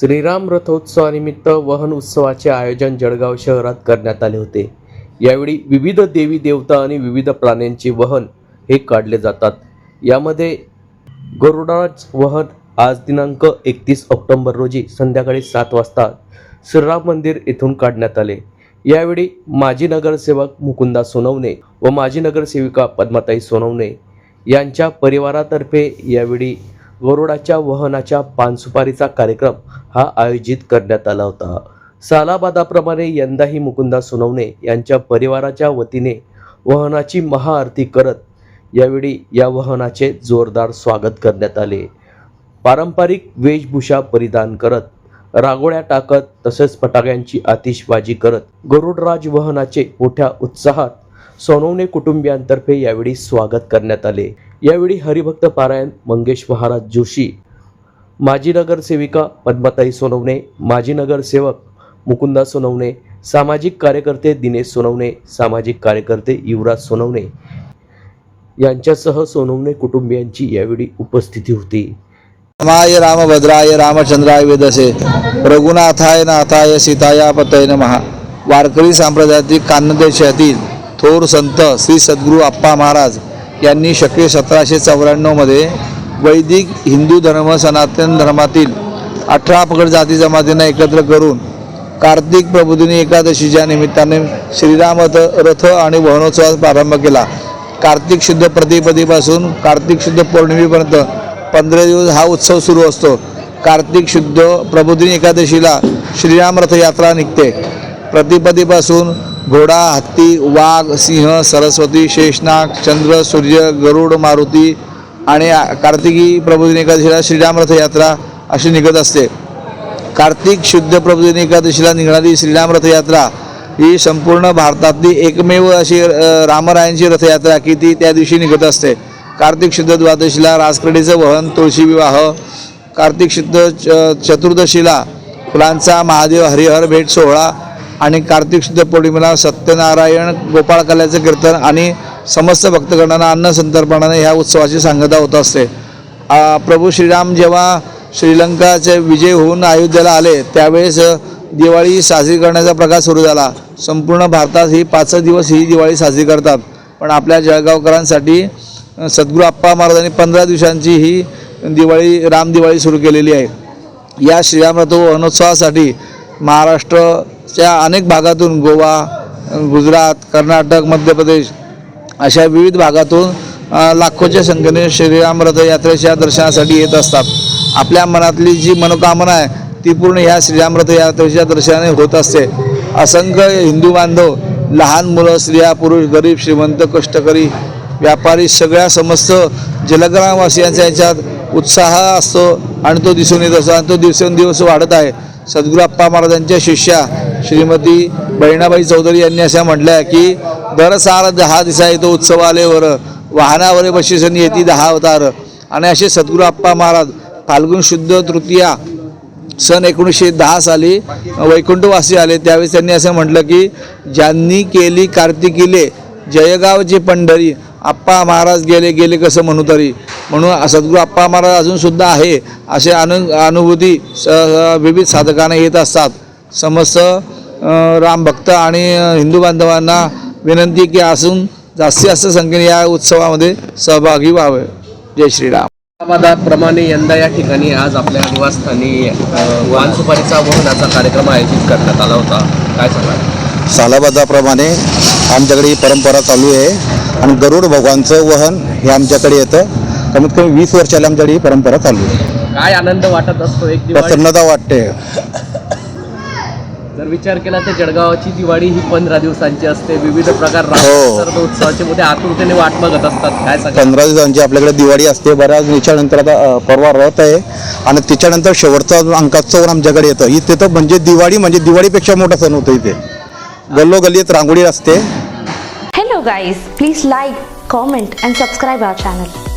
श्रीराम रथोत्सवानिमित्त वहन उत्सवाचे आयोजन जळगाव शहरात करण्यात आले होते. यावेळी विविध देवी देवता आणि विविध प्राण्यांचे वहन हे काढले जातात. यामध्ये गरुडाच वहन आज दिनांक एकतीस ऑक्टोंबर रोजी संध्याकाळी सात वाजता श्रीराम मंदिर येथून काढण्यात आले. यावेळी माजी नगरसेवक मुकुंदा सोनवणे व माजी नगरसेविका पद्माताई सोनवणे यांच्या परिवारातर्फे यावेळी गरुडाच्या वहनाच्या पानसुपारीचा कार्यक्रम हा आयोजित करण्यात आला होता. सालाबादाप्रमाणे यंदाही मुकुंदा सोनवणे यांच्या परिवाराच्या वतीने वहनाची महाआरती करत यावेळी या वहनाचे जोरदार स्वागत करण्यात आले. पारंपरिक वेशभूषा परिधान करत रागोळ्या टाकत तसेच फटाक्यांची आतिषबाजी करत गरुडराज वहनाचे मोठ्या उत्साहात सोनवणे कुटुंबियांतर्फे यावेळी स्वागत करण्यात आले. यावेळी हरिभक्त पारायण मंगेश महाराज जोशी माजी नगरसेविका पद्माताई सोनवणे माजी नगरसेवक मुकुंदा सोनवणे सामाजिक कार्यकर्ते दिनेश सोनवणे सामाजिक कार्यकर्ते युवराज सोनवणे यांच्यासह सोनवणे कुटुंबियांची यावेळी उपस्थिती होती. रामाय रामभद्राय रामचंद्राय वेदसे रघुनाथाय नाथाय सीताया पतय महा वारकरी सांप्रदायातील कान्नदेशातील थोर संत श्री सद्गुरू आप्पा महाराज यांनी शके सतराशे चौऱ्याण्णवमध्ये वैदिक हिंदू धर्म सनातन धर्मातील अठरा पगड जाती जमातींना एकत्र करून कार्तिक प्रबोधिनी एकादशीच्या निमित्ताने श्रीराम रथ- रथ आणि वहनोत्सवास प्रारंभ केला. कार्तिक शुद्ध प्रतिपदीपासून कार्तिक शुद्ध पौर्णिमेपर्यंत पंधरा दिवस हा उत्सव सुरू असतो. कार्तिक शुद्ध प्रबोधिनी एकादशीला श्रीराम रथयात्रा निघते. प्रतिपदीपासून घोडा हत्ती वाघ सिंह सरस्वती शेषनाग चंद्र सूर्य गरुड मारुती आणि कार्तिकी प्रबोधिनी एकादशीला श्रीराम रथयात्रा अशी निघत असते. कार्तिक शुद्ध प्रबोधिनी एकादशीला निघणारी श्रीराम रथयात्रा ही संपूर्ण भारतातली एकमेव अशी रामरायांची रथयात्रा की ती त्या दिवशी निघत असते. कार्तिक शुद्ध द्वादशीला राजकडीचं वहन तुळशी विवाह कार्तिक शुद्ध च चतुर्दशीला फुलांचा महादेव हरिहर भेट सोहळा आणि कार्तिक शुद्ध पौर्णिमेला सत्यनारायण गोपाळ कल्याचं कीर्तन आणि समस्त भक्तगणांना अन्न संतर्पणाने ह्या उत्सवाची सांगता होत असते. प्रभू श्रीराम जेव्हा श्रीलंकाचे विजय होऊन अयोध्येला आले त्यावेळेस दिवाळी साजरी करण्याचा प्रकार सुरू झाला. संपूर्ण भारतात ही पाच दिवस ही दिवाळी साजरी करतात. पण आपल्या जळगावकरांसाठी सद्गुरू आप्पा महाराजांनी पंधरा दिवसांची ही दिवाळी राम दिवाळी सुरू केलेली आहे. या श्रीराम रथ वनोत्सवासाठी च्या अनेक भागातून गोवा गुजरात कर्नाटक मध्य प्रदेश अशा विविध भागातून लाखोच्या संख्येने श्रीराम रथयात्रेच्या दर्शनासाठी येत असतात. आपल्या मनातली जी मनोकामना आहे ती पूर्ण ह्या श्रीराम रथयात्रेच्या दर्शनाने होत असते. असंख्य हिंदू बांधव लहान मुलं स्त्रिया पुरुष गरीब श्रीमंत कष्टकरी व्यापारी सगळ्या समस्त जलग्रामवासियांचा याच्यात उत्साह असतो आणि तो दिसून येत असतो आणि तो दिवसेंदिवस वाढत आहे. सद्गुरू अप्पा महाराजांच्या शिष्या श्रीमती बहिणाबाई चौधरी यांनी असं म्हटल्या की दर सार दहा दिसा येतो उत्सव आलेवर वाहनावर बशीसन येती दहा अवतार. आणि असे सद्गुरू अप्पा महाराज फाल्गुन शुद्ध तृतीया सन एकोणीसशे दहा साली वैकुंठवासी आले. त्यावेळेस त्यांनी असं म्हटलं की ज्यांनी केली कार्तिकीले जयगावची पंढरी आप्पा महाराज गेले गेले कसं म्हणू तरी. म्हणून सद्गुरू आप्पा महाराज अजूनसुद्धा आहे असे अनु अनुभूती स विविध साधकांना येत असतात. समस्त रामभक्त आणि हिंदू बांधवांना विनंती की असून जास्तीत जास्त संख्येने या उत्सवामध्ये सहभागी व्हावे. जय श्रीराम. प्रमाणे यंदा या ठिकाणी आज आपल्या निवासस्थानी वाहन सुपारीचा वाहनाचा कार्यक्रम आयोजित करण्यात आला होता. काय सांगाल? सालाबादाप्रमाणे आमच्याकडे ही परंपरा चालू आहे आणि गरुड भगवानचं वहन हे आमच्याकडे येतं. कमीत कमी वीस वर्षाला आमच्याकडे ही परंपरा चालू आहे. काय आनंद वाटत असतो? एक प्रसन्नता वाटते. जर विचार केला तर जळगावाची दिवाळी ही पंधरा दिवसांची असते. विविध प्रकार हो. उत्सवाचे मोठे आतुरतेने वाट बघत असतात. काय सांगा पंधरा दिवसांची आपल्याकडे दिवाळी असते. बऱ्याच याच्यानंतर आता परवा रथ आहे. आणि त्याच्यानंतर शेवटचा अंकाचं सण आमच्याकडे येतं. इथे तर म्हणजे दिवाळी म्हणजे दिवाळीपेक्षा मोठा सण होतो इथे. गल्लोगल्लीत रांगोळी असते. Hello guys, please like, comment and subscribe our channel.